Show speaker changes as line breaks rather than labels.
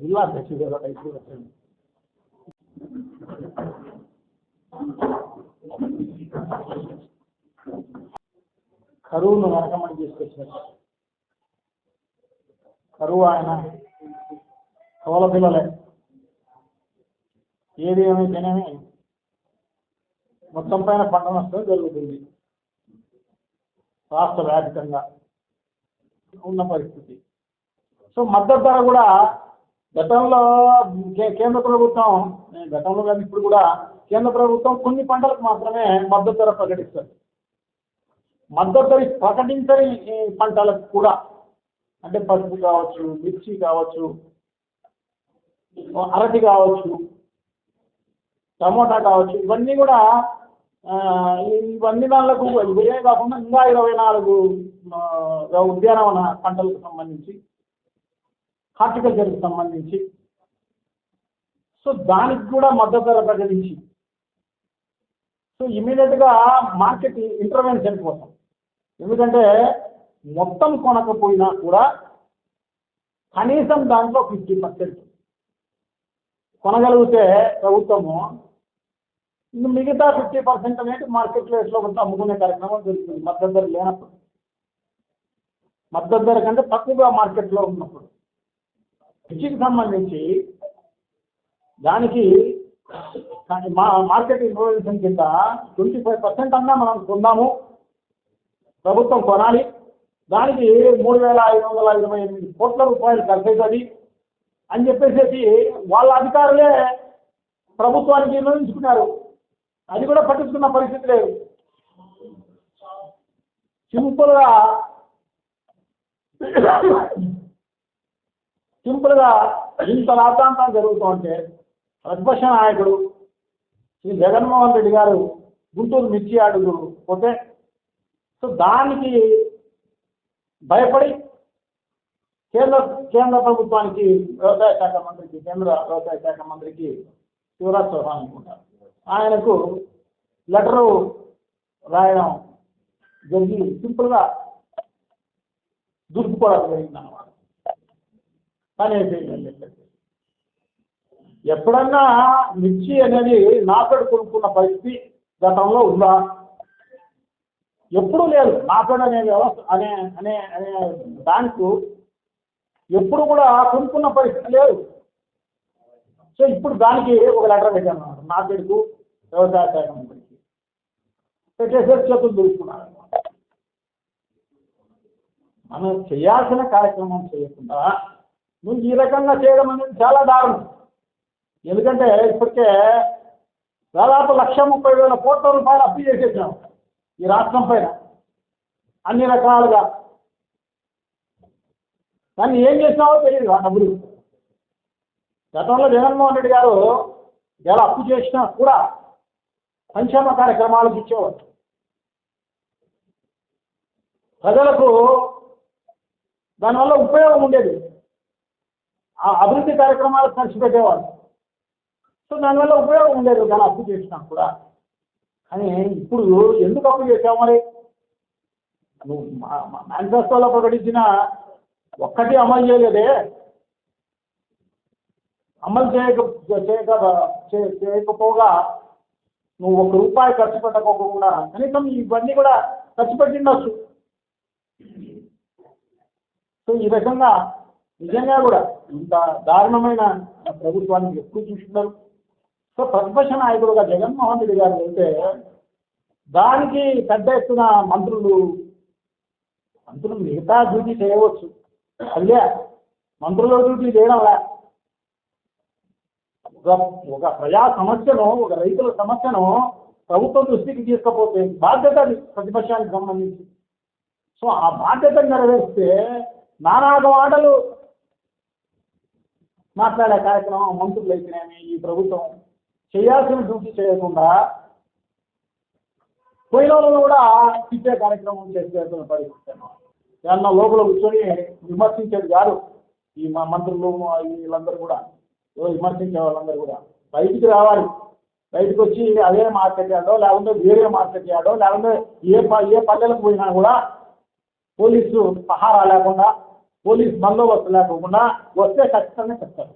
Gracias. కరువును నరకమని తీసుకొచ్చారు కరువు ఆయన కవల పిల్లలే. ఏది ఏమైతేనేమి మొత్తం పైన పంట నష్టం జరుగుతుంది. రాష్ట్ర వ్యాప్తంగా ఉన్న పరిస్థితి. సో మద్దతు ధర కూడా గతంలో కేంద్ర ప్రభుత్వం గతంలో కానీ ఇప్పుడు కూడా కేంద్ర ప్రభుత్వం కొన్ని పంటలకు మాత్రమే మద్దతు ధర ప్రకటిస్తుంది. మద్దతు ధర ప్రకటించని ఈ పంటలకు కూడా అంటే పసుపు కావచ్చు మిర్చి కావచ్చు అరటి కావచ్చు టమోటా కావచ్చు ఇవన్నీ కూడా ఇవన్నీ దానిలకు ఇవే కాకుండా ఇంకా ఇరవై నాలుగు ఉద్యానవన పంటలకు సంబంధించి హార్టికల్చర్కి సంబంధించి. సో దానికి కూడా మద్దతు ధర ప్రకటించి. సో ఇమీడియట్గా మార్కెట్ ఇంటర్వెన్షన్ కోసం. ఎందుకంటే మొత్తం కొనకపోయినా కూడా కనీసం దాంట్లో ఫిఫ్టీ పర్సెంట్ కొనగలిగితే ప్రభుత్వము మిగతా ఫిఫ్టీ పర్సెంట్ అనేది మార్కెట్ రేట్లో కొంత అమ్ముకునే కార్యక్రమం జరుగుతుంది. మద్దతు ధర లేనప్పుడు. మద్దతు ధర కంటే తక్కువగా మార్కెట్లో ఉన్నప్పుడు. కృషికి సంబంధించి దానికి కానీ మా మార్కెట్ ఇన్వెస్ట్మెంట్ కింద ట్వంటీ ఫైవ్ పర్సెంట్ అన్నా మనం కొందాము. ప్రభుత్వం కొనాలి. దానికి మూడు వేల ఐదు వందల ఇరవై ఎనిమిది కోట్ల రూపాయలు ఖర్చు అవుతుంది అని చెప్పేసి వాళ్ళ అధికారులే ప్రభుత్వానికి నిర్ణయించుకున్నారు. అది కూడా పట్టించుకున్న పరిస్థితి లేదు. సింపుల్గా సింపుల్గా ఇంత రాతాంతం జరుగుతూ ఉంటే ప్రతిపక్ష నాయకుడు శ్రీ జగన్మోహన్ రెడ్డి గారు గుంటూరు మిర్చి ఆడుగురు పోతే సో దానికి భయపడి కేంద్ర కేంద్ర ప్రభుత్వానికి వ్యవసాయ శాఖ మంత్రికి కేంద్ర వ్యవసాయ శాఖ మంత్రికి శివరాజ్ చౌహాన్ అనుకుంటారు. ఆయనకు లెటరు రాయడం జరిగి సింపుల్గా దుర్గుపడాల్ జరిగింది అన్నమాట పని అయిపోయింది ఎప్పుడన్నా మిర్చి అనేది నాకడు కొనుక్కున్న పరిస్థితి గతంలో ఉందా? ఎప్పుడూ లేదు నాకడు అనే వ్యవస్థ అనే అనే అనే బ్యాంకు ఎప్పుడు కూడా కొనుక్కున్న పరిస్థితి లేదు. సో ఇప్పుడు దానికి ఒక లెటర్ పెట్టాను నాకెడుకు వ్యవసాయ శాఖ మంత్రికి. పెట్టేసేసి చేతులు దొరుకుతున్నారు మనం చేయాల్సిన కార్యక్రమం చేయకుండా నువ్వు ఈ రకంగా చేయడం అనేది చాలా దారుణం. ఎందుకంటే ఇప్పటికే దాదాపు లక్ష ముప్పై వేల కోట్ల రూపాయలు అప్పు చేసేసాం. ఈ రాష్ట్రం పైన అన్ని రకాలుగా. దాన్ని ఏం చేసినావో తెలియదు ఆ డబ్బులు గతంలో జగన్మోహన్ రెడ్డి గారు ఎలా అప్పు చేసినా కూడా సంక్షేమ కార్యక్రమాలకు ఇచ్చేవారు. ప్రజలకు దానివల్ల ఉపయోగం ఉండేది. ఆ అభివృద్ధి కార్యక్రమాలకు ఖర్చు పెట్టేవాళ్ళు సో దానివల్ల ఉపయోగం ఉండేది. కానీ అప్పు చేసినా కూడా. కానీ ఇప్పుడు ఎందుకు అప్పు చేసావు మరి? నువ్వు మేనిఫెస్టోలో ప్రకటించిన ఒక్కటి అమలు చేయలేదే. అమలు చేయక చేయక చేయకపోగా నువ్వు ఒక రూపాయి ఖర్చు పెట్టకోకుండా కనీసం ఇవన్నీ కూడా ఖర్చు పెట్టిండొచ్చు సో ఈ రకంగా నిజంగా కూడా ఇంత దారుణమైన ప్రభుత్వానికి ఎక్కువ చూస్తున్నారు సో ప్రతిపక్ష నాయకుడుగా జగన్మోహన్ రెడ్డి గారు అయితే దానికి పెద్ద ఎత్తున మంత్రులు మంత్రులు మిగతా డ్యూటీ చేయవచ్చు. అదే మంత్రుల డ్యూటీ చేయడంలా ఒక ఒక ప్రజా సమస్యను ఒక రైతుల సమస్యను ప్రభుత్వం దృష్టికి తీసుకపోతే బాధ్యత ప్రతిపక్షానికి సంబంధించి. సో ఆ బాధ్యత నెరవేరిస్తే నానాక మాటలు మాట్లాడే కార్యక్రమం మంత్రులు అయితేనేమి ఈ ప్రభుత్వం చేయాల్సిన డ్యూటీ చేయకుండా పోయిన వాళ్ళను కూడా తిట్టే కార్యక్రమం చేసేటువంటి పరిస్థితి ఏమన్నా లోపల కూర్చొని విమర్శించేది కాదు. ఈ మా మంత్రులు వీళ్ళందరూ కూడా. విమర్శించే వాళ్ళందరూ కూడా. బయటికి రావాలి. బయటకు వచ్చి అదే మార్కెట్ యార్డో లేకుంటే వేరే మార్కెట్ యార్డో లేకుంటే ఏ ప ఏ పల్లెలకు పోయినా కూడా పోలీసు పహారా లేకుండా పోలీస్ బందోబస్తు లేకుండా వస్తే ఖచ్చితంగా చెప్తారు.